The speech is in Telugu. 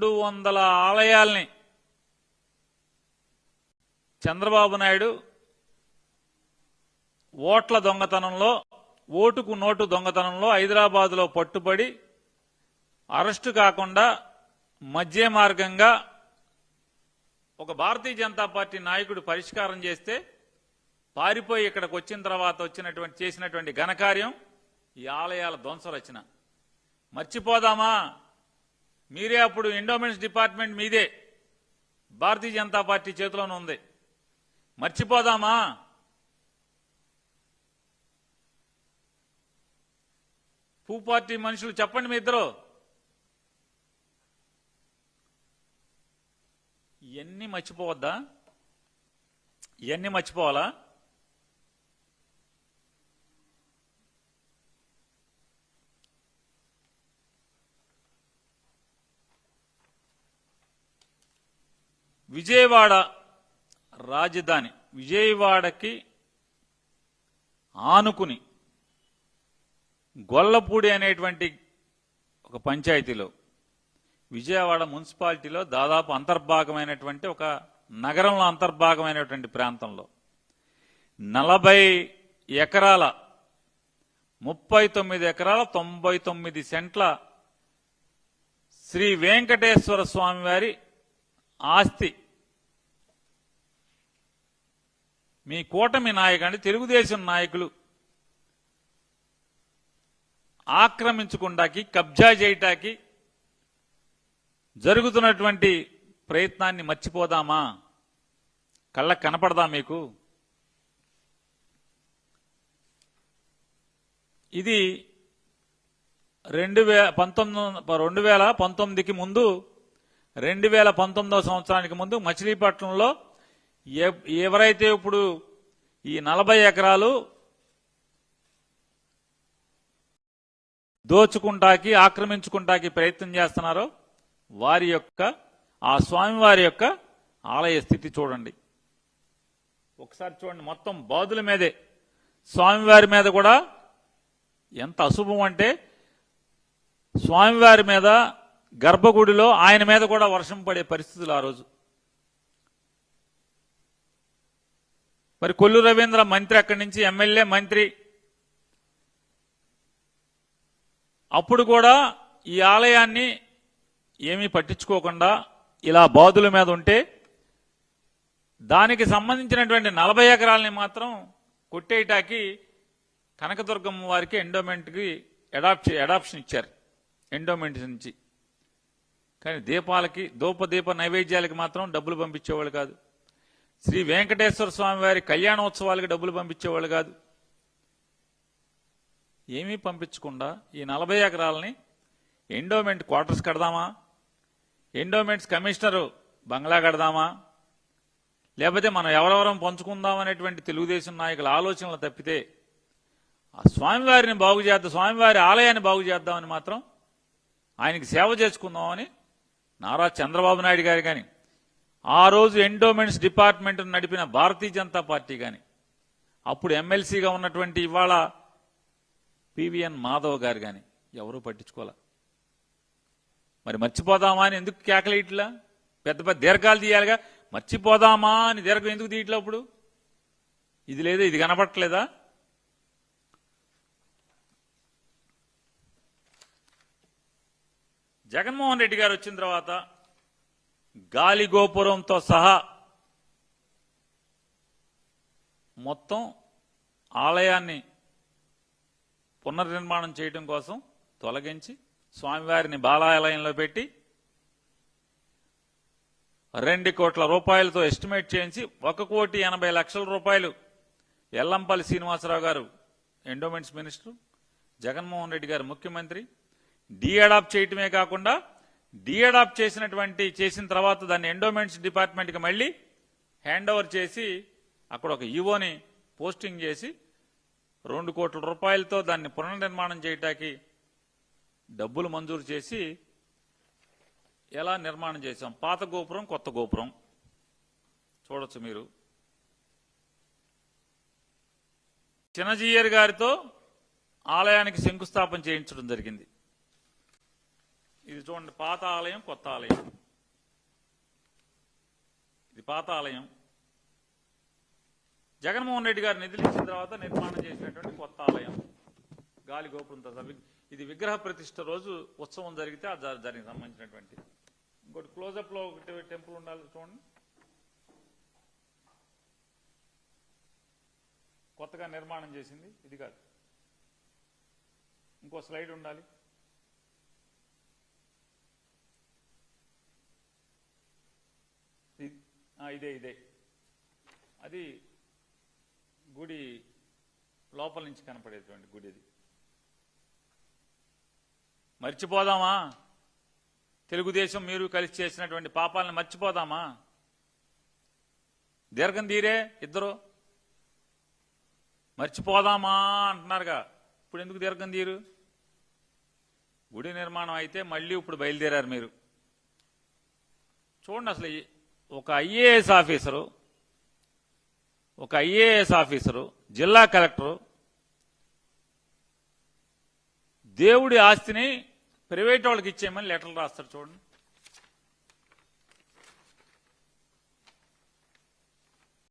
రెండు వందల ఆలయాల్ని చంద్రబాబు నాయుడు ఓట్ల దొంగతనంలో ఓటుకు నోటు దొంగతనంలో హైదరాబాదులో పట్టుబడి అరెస్టు కాకుండా మధ్య మార్గంగా ఒక భారతీయ జనతా పార్టీ నాయకుడు పరిష్కారం చేస్తే పారిపోయి ఇక్కడికి వచ్చిన తర్వాత వచ్చినటువంటి చేసినటువంటి ఘనకార్యం ఈ ఆలయాల ధ్వంసరచన. మర్చిపోదామా? మీరే అప్పుడు ఎండోమెంట్స్ డిపార్ట్మెంట్ మీదే. భారతీయ జనతా పార్టీ చేతిలోనే ఉంది. మర్చిపోదామా? పూ పార్టీ మనుషులు చెప్పండి మీ ఇద్దరు. ఇవన్నీ మర్చిపోవద్దా? ఇవన్నీ మర్చిపోవాలా? విజయవాడ రాజధాని విజయవాడకి ఆనుకుని గొల్లపూడి అనేటువంటి ఒక పంచాయతీలో విజయవాడ మున్సిపాలిటీలో దాదాపు అంతర్భాగమైనటువంటి ఒక నగరంలో అంతర్భాగమైనటువంటి ప్రాంతంలో నలభై ఎకరాల ముప్పై తొమ్మిది ఎకరాల తొంభై తొమ్మిది సెంట్ల శ్రీ వెంకటేశ్వర స్వామివారి ఆస్తి మీ కూటమి నాయకుడు తెలుగుదేశం నాయకులు ఆక్రమించుకుంటాకి కబ్జా చేయటాకి జరుగుతున్నటువంటి ప్రయత్నాన్ని మర్చిపోదామా? కళ్ళ కనపడదా మీకు? ఇది రెండు వే పంతొమ్మిది రెండు వేల పంతొమ్మిదికి ముందు రెండు వేల పంతొమ్మిదవ సంవత్సరానికి ముందు మచిలీపట్నంలో ఎవరైతే ఇప్పుడు ఈ నలభై ఎకరాలు దోచుకుంటాకి ఆక్రమించుకుంటాకి ప్రయత్నం చేస్తున్నారో వారి యొక్క ఆ స్వామివారి యొక్క ఆలయ స్థితి చూడండి. ఒకసారి చూడండి మొత్తం బాధుల మీదే. స్వామివారి మీద కూడా ఎంత అశుభం అంటే స్వామివారి మీద గర్భగుడిలో ఆయన మీద కూడా వర్షం పడే పరిస్థితులు ఆ రోజు. మరి కొల్లు రవీంద్ర మంత్రి అక్కడి నుంచి ఎమ్మెల్యే మంత్రి. అప్పుడు కూడా ఈ ఆలయాన్ని ఏమీ పట్టించుకోకుండా ఇలా బాదుల మీద ఉంటే దానికి సంబంధించినటువంటి నలభై ఎకరాలని మాత్రం కొట్టేయటాకి కనకదుర్గమ్మ వారికి ఎండోమెంట్కి అడాప్ట్ అడాప్షన్ ఇచ్చారు. ఎండోమెంట్ నుంచి. కానీ దీపాలకి ధూప దీప నైవేద్యాలకి మాత్రం డబ్బులు పంపించేవాళ్ళు కాదు. శ్రీ వెంకటేశ్వర స్వామి వారి కళ్యాణోత్సవాలకు డబ్బులు పంపించేవాళ్ళు కాదు. ఏమీ పంపించకుండా ఈ నలభై ఎకరాలని ఎండోమెంట్ క్వార్టర్స్ కడదామా? ఎండోమెంట్స్ కమిషనరు బంగ్లా కడదామా? లేకపోతే మనం ఎవరెవరం పంచుకుందాం అనేటువంటి తెలుగుదేశం నాయకుల ఆలోచనలు తప్పితే ఆ స్వామివారిని బాగు చేద్దాం స్వామివారి ఆలయాన్ని బాగు చేద్దామని మాత్రం ఆయనకి సేవ చేసుకుందామని నారా చంద్రబాబు నాయుడు గారు కానీ ఆ రోజు ఎండోమెంట్స్ డిపార్ట్మెంట్ నడిపిన భారతీయ జనతా పార్టీ కానీ అప్పుడు ఎమ్మెల్సీగా ఉన్నటువంటి ఇవాళ పివిఎన్ మాధవ్ గారు కానీ ఎవరూ పట్టించుకోలే. మరి మర్చిపోదామా అని ఎందుకు కేకలేయట్లా పెద్ద పెద్ద దీర్ఘాలు తీయాలిగా. మర్చిపోదామా అని దీర్ఘం ఎందుకు తీయట్లే అప్పుడు? ఇది లేదా? ఇది కనపడట్లేదా? జగన్మోహన్ రెడ్డి గారు వచ్చిన తర్వాత గాలి గోపురంతో సహా మొత్తం ఆలయాన్ని పునర్నిర్మాణం చేయడం కోసం తొలగించి స్వామివారిని బాలాలయంలో పెట్టి రెండు కోట్ల రూపాయలతో ఎస్టిమేట్ చేయించి ఒక కోటి ఎనభై లక్షల రూపాయలు ఎల్లంపల్లి శ్రీనివాసరావు గారు ఎండోమెంట్స్ మినిస్టర్ జగన్మోహన్ రెడ్డి గారు ముఖ్యమంత్రి డీ అడాప్ట్ చేయటమే కాకుండా డీ చేసినటువంటి చేసిన తర్వాత దాన్ని ఎండోమెంట్స్ డిపార్ట్మెంట్కి మళ్ళీ హ్యాండ్ ఓవర్ చేసి అక్కడ ఒక ఈవోని పోస్టింగ్ చేసి రెండు కోట్ల రూపాయలతో దాన్ని పునర్నిర్మాణం చేయటానికి డబ్బులు మంజూరు చేసి ఎలా నిర్మాణం చేశాం? పాత గోపురం కొత్త గోపురం. చూడొచ్చు మీరు. చిన్నజీయర్ గారితో ఆలయానికి శంకుస్థాపన చేయించడం జరిగింది. ఇది చూడండి పాత ఆలయం కొత్త ఆలయం. ఇది పాత ఆలయం. జగన్మోహన్ రెడ్డి గారు నిధులించిన తర్వాత నిర్మాణం చేసినటువంటి కొత్త ఆలయం. గాలి గోపురంతో సహా. ఇది విగ్రహ ప్రతిష్ట రోజు ఉత్సవం జరిగితే ఆ దానికి సంబంధించినటువంటి. ఇంకోటి క్లోజప్లో ఒకటి టెంపుల్ ఉండాలి చూడండి. కొత్తగా నిర్మాణం చేసింది ఇది కాదు. ఇంకో స్లైడ్ ఉండాలి. ఇదే ఇదే. అది గుడి లోపల నుంచి కనపడేటువంటి గుడి అది. మర్చిపోదామా? తెలుగుదేశం మీరు కలిసి చేసినటువంటి పాపాలను మర్చిపోదామా? దీర్ఘం తీరే ఇద్దరు. మర్చిపోదామా అంటున్నారుగా. ఇప్పుడు ఎందుకు దీర్ఘం తీరు? గుడి నిర్మాణం అయితే మళ్ళీ ఇప్పుడు బయలుదేరారు మీరు. చూడండి అసలు ఈ- ఒక ఐఏఎస్ ఆఫీసరు ఒక ఐఏఎస్ ఆఫీసరు జిల్లా కలెక్టరు దేవుడి ఆస్తిని ప్రైవేట్ వాళ్ళకి ఇచ్చేయమని లెటర్లు రాస్తారు చూడండి.